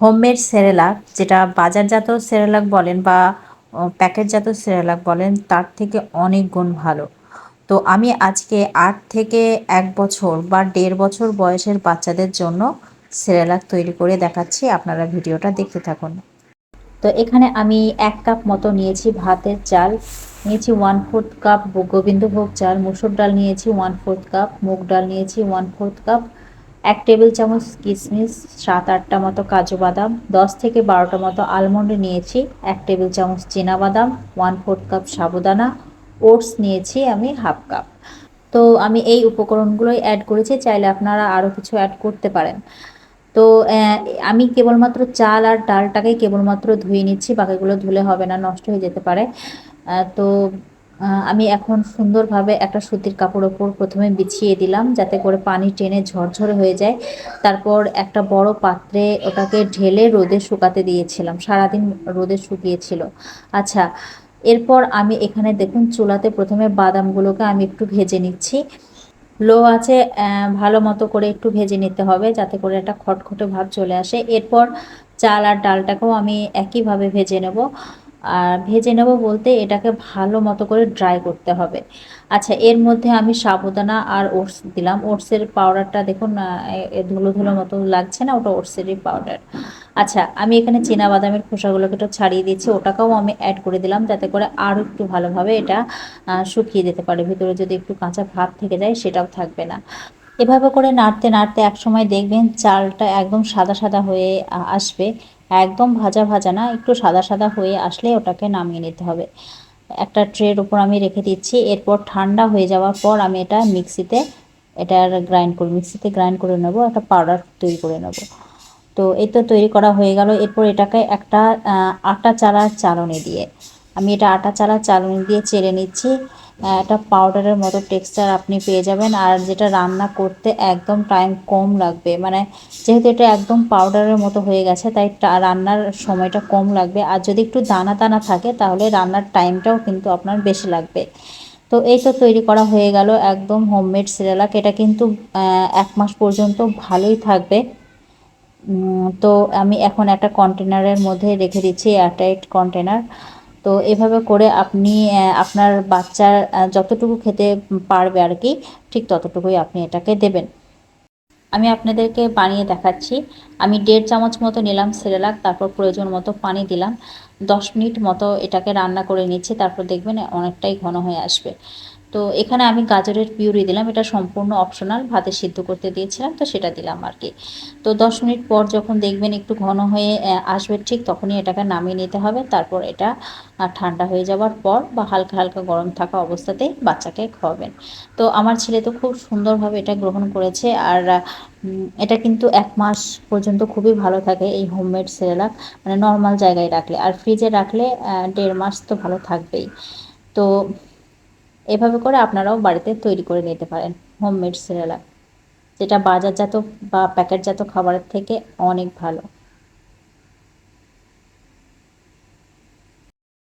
Homemade Cerelac, যেটা বাজারজাত Cerelac বলেন বা প্যাকেটজাত সেরেলাক বলেন, তার থেকে অনেক গুণ ভালো। তো আমি আজকে আট থেকে এক বছর বা দেড় বছর বয়সের বাচ্চাদের জন্য সেরেলাক তৈরি করে দেখাচ্ছি। আপনারা ভিডিওটা দেখতে থাকুন। তো এখানে আমি এক কাপ মতো নিয়েছি ভাতের চাল, নিয়েছি ওয়ান ফোর্থ কাপ গোবিন্দভোগ চাল, মুসুর ডাল নিয়েছি ওয়ান ফোর্থ কাপ মুগ ডাল নিয়েছি ওয়ান ফোর্থ কাপ এক টেবিল চামচ কিশমিশ সাত, আটটা মতো কাজু বাদাম, দশ থেকে বারোটা মতো আলমন্ড নিয়েছি, এক টেবিল চামচ বাদাম ওয়ান ফোর্থ কাপ সাবুদানা ওটস নিয়েছি আমি হাফ কাপ তো আমি এই উপকরণগুলোই অ্যাড করেছি, চাইলে আপনারা আরও কিছু অ্যাড করতে পারেন। তো আমি কেবলমাত্র চাল আর ডালটাকেই কেবলমাত্র ধুয়ে নিচ্ছি, বাকিগুলো ধুলে হবে না, নষ্ট হয়ে যেতে পারে। তো আমি এখন সুন্দরভাবে একটা সুতির কাপড় ওপর প্রথমে বিছিয়ে দিলাম, যাতে করে পানি টেনে ঝরঝরে হয়ে যায়। তারপর একটা বড় পাত্রে ওটাকে ঢেলে রোদে শুকাতে দিয়েছিলাম। সারাদিন রোদে শুকিয়েছিল। আচ্ছা এরপর আমি এখানে দেখুন চুলাতে প্রথমে বাদামগুলোকে আমি একটু ভেজে নিচ্ছি। লো আছে ভালো মতো করে একটু ভেজে নিতে হবে, যাতে করে একটা খটখটে ভাব চলে আসে। এরপর চাল আর ডালটাকেও আমি একইভাবে ভেজে নেব। আর ভেজে নেব বলতে এটাকে ভালো মতো করে ড্রাই করতে হবে। আচ্ছা এর মধ্যে আমি সাবুদানা আর ওটস দিলাম। ওটসের পাউডারটা দেখুন ধুলো ধুলো মতো লাগছে না, ওটা ওটসেরই পাউডার আচ্ছা আমি এখানে চীনা বাদামের খোসাগুলোকে একটু ছাড়িয়ে দিচ্ছি ওটাকেও আমি অ্যাড করে দিলাম যাতে করে আরও একটু ভালোভাবে এটা শুকিয়ে দিতে পারে। ভিতরে যদি একটু কাঁচা ভাত থেকে যায়, সেটাও থাকবে না। এভাবে করে নাড়তে নাড়তে একসময় দেখবেন চালটা একদম সাদা সাদা হয়ে আসবে। একদম ভাজা ভাজা না, একটু সাদা সাদা হয়ে আসলে ওটাকে নামিয়ে নিতে হবে। একটা ট্রের উপর আমি রেখে দিচ্ছি, এরপর ঠান্ডা হয়ে যাওয়ার পর আমি এটা মিক্সিতে এটা গ্রাইন্ড করি, মিক্সিতে গ্রাইন্ড করে নেব, একটা পাউডার তৈরি করে নেব। তো এই তো তৈরি করা হয়ে গেল, এরপর এটাকে একটা আটা চালার চালনি দিয়ে। আমি এটা আটা চালার চালনি দিয়ে চেড়ে নিচ্ছি। একটা পাউডারের মতো টেক্সচার আপনি পেয়ে যাবেন। আর যেটা রান্না করতে একদম টাইম কম লাগবে। মানে যেহেতু এটা একদম পাউডারের মতো হয়ে গেছে, তাই রান্নার সময়টা কম লাগবে। আর যদি একটু দানা দানা থাকে, তাহলে রান্নার টাইমটাও কিন্তু আপনার বেশি লাগবে। তো এই তো তৈরি করা হয়ে গেল একদম হোমমেড সিরেলাক। এটা কিন্তু এক মাস পর্যন্ত ভালোই থাকবে। তো আমি এখন একটা কন্টেনারের মধ্যে রেখে দিচ্ছি এয়ারটাইট কন্টেনার তো এভাবে করে আপনি আপনার বাচ্চার যতটুকু খেতে পারবে আর কি, ঠিক ততটুকুই আপনি এটাকে দেবেন। আমি আপনাদেরকে বানিয়ে দেখাচ্ছি। আমি দেড় চামচ মতো নিলাম সেরেলাক, তারপর প্রয়োজন মতো পানি দিলাম। দশ মিনিট মতো এটাকে রান্না করে নিচ্ছি, তারপর দেখবেন অনেকটাই ঘন হয়ে আসবে। তো এখানে আমি গাজরের পিউরি দিলাম। এটা সম্পূর্ণ অপশনাল ভাতে সিদ্ধ করতে দিয়েছিলাম, তো সেটা দিলাম আর কি। তো দশ মিনিট পর যখন দেখবেন একটু ঘন হয়ে আসবে ঠিক তখনই এটাকে নামিয়ে নিতে হবে। তারপর এটা ঠান্ডা হয়ে যাওয়ার পর বা হালকা হালকা গরম থাকা অবস্থাতেই বাচ্চাকে খাওয়াবেন। তো আমার ছেলে তো খুব সুন্দরভাবে এটা গ্রহণ করেছে আর এটা কিন্তু এক মাস পর্যন্ত খুবই ভালো থাকে এই হোমমেড সেরেলাক মানে নর্মাল জায়গায় রাখলে। আর ফ্রিজে রাখলে দেড় মাস তো ভালো থাকবেই। তো এভাবে করে আপনারাও বাড়িতে তৈরি করে নিতে পারেন হোমমেড সেরেলাক যেটা বাজারজাত বা প্যাকেটজাত খাবারের থেকে অনেক ভালো।